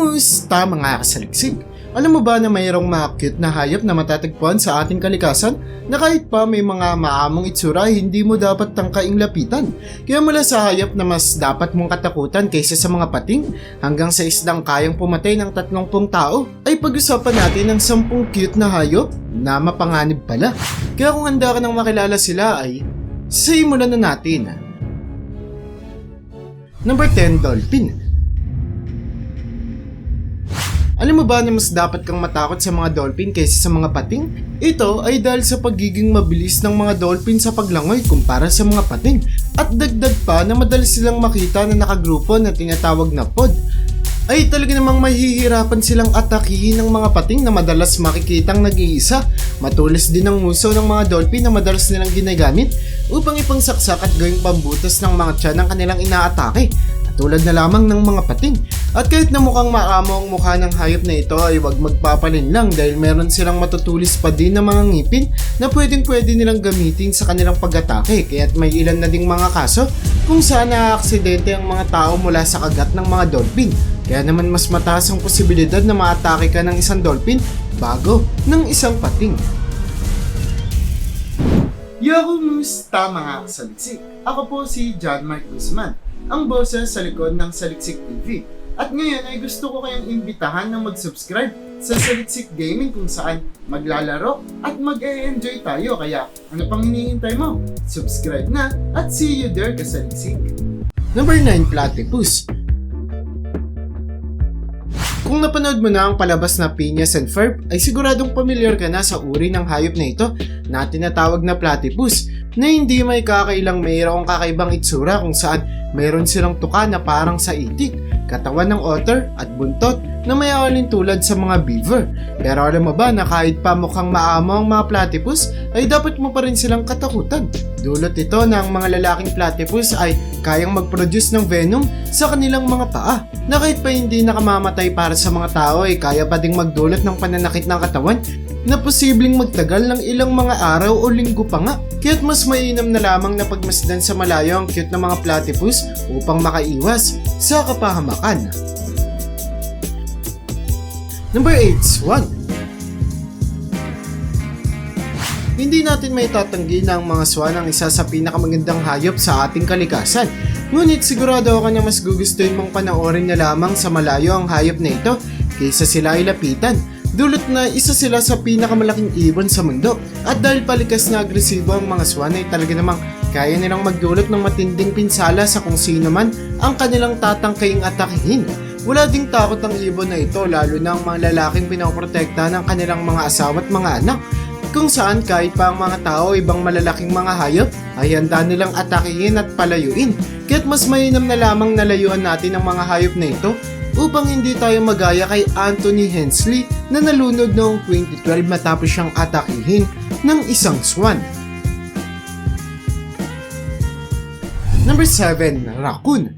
Kumusta mga kasaliksik? Alam mo ba na mayroong mga cute na hayop na matatagpuan sa ating kalikasan na kahit pa may mga maamong itsura hindi mo dapat tangkaing lapitan? Kaya mula sa hayop na mas dapat mong katakutan kaysa sa mga pating hanggang sa isdang kayang pumatay ng tatlong pong tao ay pag-usapan natin ang sampung cute na hayop na mapanganib pala. Kaya kung handa ka nang makilala sila ay simulan na natin. Number 10, Dolphin. Alam mo ba na mas dapat kang matakot sa mga dolphin kaysa sa mga pating? Ito ay dahil sa pagiging mabilis ng mga dolphin sa paglangoy kumpara sa mga pating. At dagdag pa na madalas silang makita na nakagrupo na tinatawag na pod. Ay talaga namang mahihirapan silang atakihin ng mga pating na madalas makikitang nag-iisa. Matulis din ang muso ng mga dolphin na madalas nilang ginagamit upang ipangsaksak at gawing pambutas ng mga tiyan ng kanilang inaatake tulad na lamang ng mga pating. At kahit na mukhang maamo ang mukha ng hayop na ito ay wag magpapalin lang dahil meron silang matutulis pa din na mga ngipin na pwedeng pwede nilang gamitin sa kanilang pag-atake kaya't may ilan na ding mga kaso kung saan naaksidente ang mga tao mula sa kagat ng mga dolphin. Kaya naman mas mataas ang posibilidad na maatake ka ng isang dolphin bago ng isang pating. Yo, kumusta mga kasaliksik? Ako po si John Mark Guzman ang boses sa likod ng Saliksik TV. At ngayon ay gusto ko kayong imbitahan na mag-subscribe sa Saliksik Gaming kung saan maglalaro at mag-e-enjoy tayo. Kaya ano pang hinihintay mo? Subscribe na at see you there kasaliksik. Number 9, Platypus. Kung napanood mo na ang palabas na Phineas and Ferb, ay siguradong pamilyar ka na sa uri ng hayop na ito na tinatawag na platypus na hindi may kakailang mayroong kakaibang itsura kung saan mayroon silang tuka na parang sa itik, katawan ng otter at buntot na may awalin tulad sa mga beaver. Pero alam mo ba na kahit pa mukhang maamo ang mga platypus ay dapat mo pa rin silang katakutan. Dulot ito na ang mga lalaking platypus ay kayang mag-produce ng venom sa kanilang mga paa na kahit pa hindi nakamamatay para sa mga tao ay kaya pa ding magdulot ng pananakit ng katawan na posibleng magtagal ng ilang mga araw o linggo pa nga. Kaya't mas mainam na lamang na pagmasdan sa malayo ang cute na mga platypus upang makaiwas sa kapahamakan. Number 8, Swan. Hindi natin may tatanggi na ang mga swan ang isa sa pinakamagandang hayop sa ating kalikasan. Ngunit sigurado ako na mas gugustuhin mong panoorin na lamang sa malayo ang hayop na ito kaysa sila ay lapitan. Dulot na isa sila sa pinakamalaking ibon sa mundo. At dahil palikas na agresibo ang mga swan ay talaga namang kaya nilang magdulot ng matinding pinsala sa kung sino man ang kanilang tatangkaing atakihin. Wala ding takot ang ibon na ito lalo na ang mga lalaking pinoprotekta ng kanilang mga asawa at mga anak kung saan kahit pa ang mga tao ibang malalaking mga hayop ay handa nilang atakihin at palayuin. Kaya't mas mainam na lamang nalayuan natin ang mga hayop na ito upang hindi tayo magaya kay Anthony Hensley na nalunod noong 2012 matapos siyang atakihin ng isang swan. Number 7, Raccoon.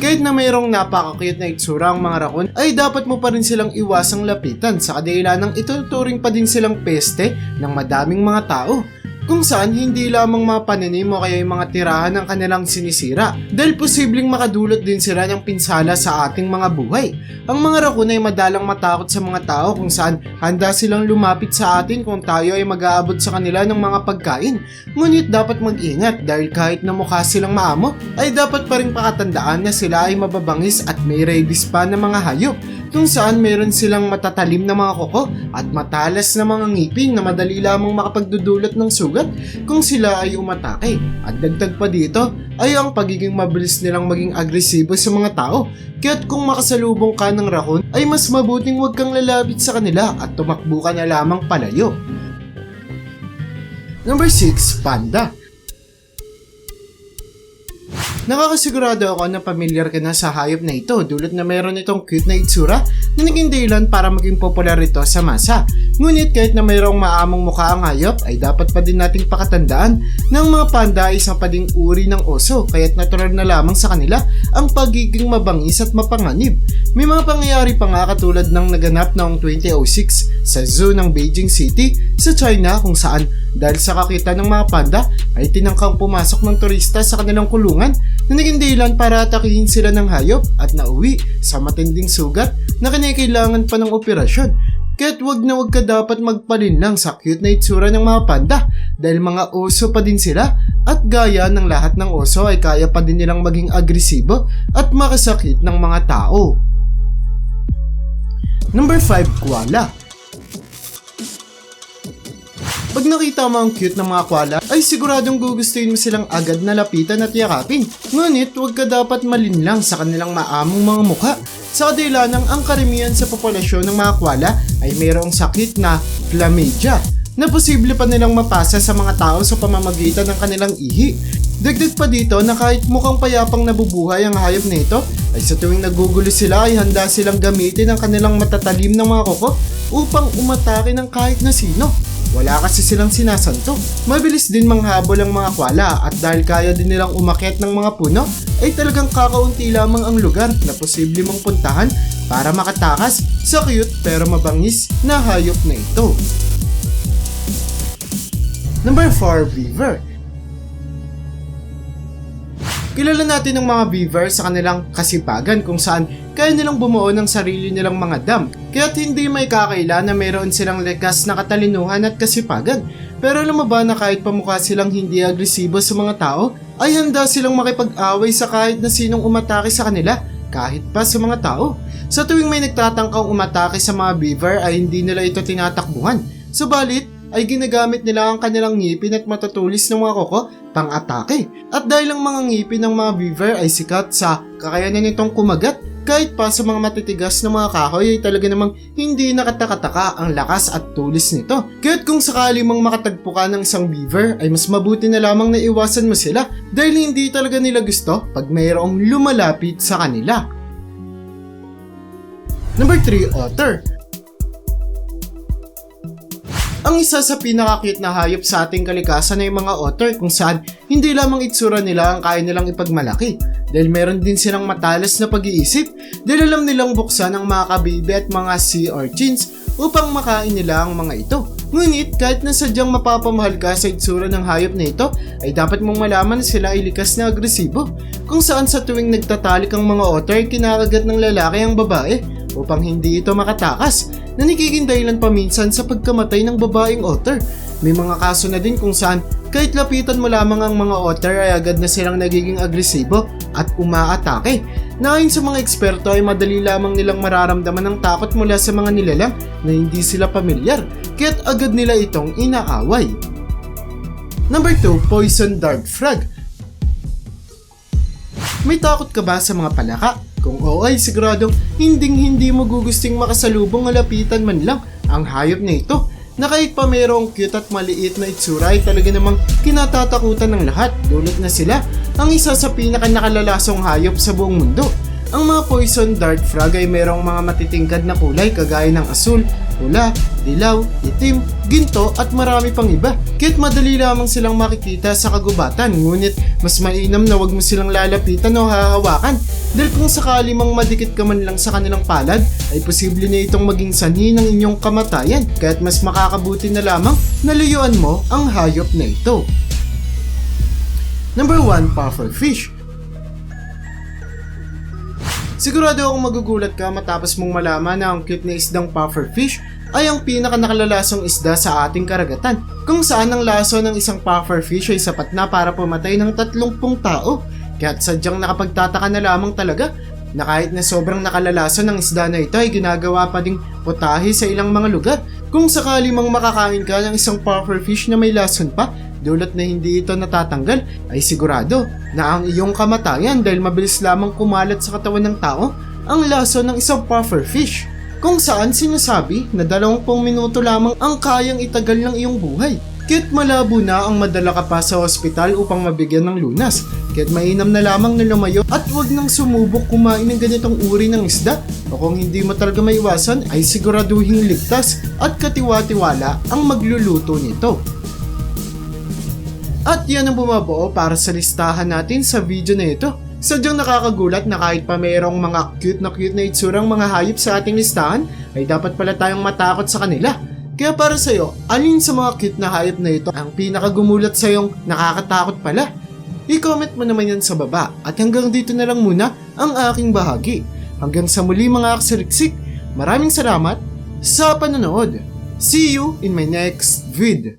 Kahit na mayroong napaka-cute na itsura ang mga rakon, ay dapat mo pa rin silang iwasang lapitan sa kadahilan ng ituturing pa din silang peste ng madaming mga tao kung saan hindi lamang mga pananim o kaya yung mga tirahan ng kanilang sinisira dahil posibleng makadulot din sila ng pinsala sa ating mga buhay. Ang mga rakun ay madalang matakot sa mga tao kung saan handa silang lumapit sa atin kung tayo ay mag-aabot sa kanila ng mga pagkain. Ngunit dapat mag-ingat dahil kahit na mukha silang maamo ay dapat pa rin pakatandaan na sila ay mababangis at may rabies pa na mga hayop kung saan meron silang matatalim na mga koko at matalas na mga ngipin na madali lamang makapagdudulot ng sugat kung sila ay umatake. At dagdag pa dito ay ang pagiging mabilis nilang maging agresibo sa mga tao. Kaya't kung makasalubong ka ng rakon ay mas mabuting huwag kang lalapit sa kanila at tumakbo ka na lamang palayo. Number 6, Panda. Nakakasigurado ako na pamilyar ka na sa hayop na ito dulot na mayroon itong cute na itsura na naging dahilan para maging popular ito sa masa. Ngunit kahit na mayroong maamong mukha ang hayop ay dapat pa din nating pakatandaan ng mga panda ay isang pa ding uri ng oso kaya't natural na lamang sa kanila ang pagiging mabangis at mapanganib. May mga pangyayari pa nga katulad ng naganap noong 2006 sa zoo ng Beijing City sa China kung saan dahil sa kakita ng mga panda ay tinangkang pumasok ng turista sa kanilang kulungan na naging dahilan para atakihin sila ng hayop at nauwi sa matinding sugat na kinakailangan pa ng operasyon. Kaya't wag na wag ka dapat magpalinlang sa cute na itsura ng mga panda dahil mga oso pa din sila at gaya ng lahat ng oso ay kaya pa din nilang maging agresibo at makasakit ng mga tao. Number 5, koala. Pag nakita mo ang cute ng mga koala, ay siguradong gugustuhin mo silang agad na lapitan at yakapin. Ngunit huwag ka dapat malinlang sa kanilang maamong mga mukha. Sa kadahilanang ang karamihan sa populasyon ng mga koala ay mayroong sakit na chlamydia na posible pa nilang mapasa sa mga tao sa pamamagitan ng kanilang ihi. Dagdag pa dito na kahit mukhang payapang nabubuhay ang hayop na ito, ay sa tuwing nagugulo sila ay handa silang gamitin ang kanilang matatalim ng mga kuko upang umatake ng kahit na sino. Wala kasi silang sinasanto. Mabilis din manghabol ang mga kwala at dahil kaya din nilang umakyat ng mga puno, ay talagang kakaunti lamang ang lugar na posible mong puntahan para makatakas sa cute pero mabangis na hayop na ito. Number 4, Beaver. Kilala natin ang mga beaver sa kanilang kasipagan kung saan kaya nilang bumuo ng sarili nilang mga dam. Kaya't hindi may kakaila na mayroon silang lekas na katalinuhan at kasipagan. Pero alam mo ba na kahit pamukha silang hindi agresibo sa mga tao, ay handa silang makipag-away sa kahit na sinong umatake sa kanila, kahit pa sa mga tao. Sa tuwing may nagtatangkang umatake sa mga beaver ay hindi nila ito tinatakbuhan. Subalit, ay ginagamit nila ang kanilang ngipin at matutulis ng mga koko pang-atake. At dahil ang mga ngipin ng mga beaver ay sikat sa kakayanan nitong kumagat, kahit pa sa mga matitigas na mga kahoy ay talaga namang hindi nakatakataka ang lakas at tulis nito. Kaya't kung sakali mang makatagpo ka ng isang beaver ay mas mabuti na lamang na iwasan mo sila dahil hindi talaga nila gusto pag mayroong lumalapit sa kanila. Number 3, Otter. Ang isa sa pinaka-cute na hayop sa ating kalikasan ay mga otter kung saan hindi lamang itsura nila ang kaya nilang ipagmalaki dahil meron din silang matalas na pag-iisip dahil alam nilang buksan ang mga kabibi at mga sea urchins upang makain nila ang mga ito. Ngunit kahit na sadyang mapapamahal ka sa itsura ng hayop na ito, ay dapat mong malaman na sila ay likas na agresibo. Kung saan sa tuwing nagtatalik ang mga otter, kinakagat ng lalaki ang babae upang hindi ito makatakas na nagiging dahilan pa minsan sa pagkamatay ng babaeng otter. May mga kaso na din kung saan kahit lapitan mo lamang ang mga otter ay agad na silang nagiging agresibo at umaatake. Na ayon sa mga eksperto ay madali lamang nilang mararamdaman ang takot mula sa mga nilalang na hindi sila pamilyar, kaya't agad nila itong inaaway. Number 2, Poison Dart Frog. May takot ka ba sa mga palaka? Kung oo ay siguradong hinding hindi mo gugusting makasalubong o lapitan man lang ang hayop na ito na kahit pa mayroong cute at maliit na itsura ay talaga namang kinatatakutan ng lahat dulot na sila ang isa sa pinaka nakalalasong hayop sa buong mundo. Ang mga poison dart frog ay mayroong mga matitingkad na kulay kagaya ng asul, pula, dilaw, itim, ginto at marami pang iba. Kahit madali lamang silang makikita sa kagubatan ngunit mas mainam na wag mo silang lalapitan o hahawakan dahil kung sakali mang madikit ka man lang sa kanilang palad ay posible na itong maging sanhi ng inyong kamatayan kaya't mas makakabuti na lamang na layuan mo ang hayop na ito. Number 1, pufferfish. Sigurado akong magugulat ka matapos mong malaman na ang cute na isdang pufferfish ay ang pinaka nakalalasong isda sa ating karagatan kung saan ang laso ng isang pufferfish ay sapat na para pumatay ng 30 tao kaya't sadyang nakapagtataka na lamang talaga na kahit na sobrang nakalalaso ng isda na ito ay ginagawa pa ding putahe sa ilang mga lugar kung sakali mang makakain ka ng isang pufferfish na may lason pa dulot na hindi ito natatanggal ay sigurado na ang iyong kamatayan dahil mabilis lamang kumalat sa katawan ng tao ang laso ng isang pufferfish kung saan sinasabi na 20 minuto lamang ang kayang itagal ng iyong buhay. Kahit malabo na ang madala ka pa sa ospital upang mabigyan ng lunas. Kahit mainam na lamang na lumayo at wag nang sumubok kumain ng ganitong uri ng isda o kung hindi mo talaga maiwasan ay siguraduhin ligtas at katiwa-tiwala ang magluluto nito. At yan ang bumabuo para sa listahan natin sa video na ito. Sadyang nakakagulat na kahit pa mayroong mga cute na cute na itsurang mga hayop sa ating listahan, ay dapat pala tayong matakot sa kanila. Kaya para sa'yo, alin sa mga cute na hayop na ito ang pinakagumulat sa'yong nakakatakot pala? I-comment mo naman yan sa baba at hanggang dito na lang muna ang aking bahagi. Hanggang sa muli mga aksiriksik, maraming salamat sa panonood. See you in my next vid.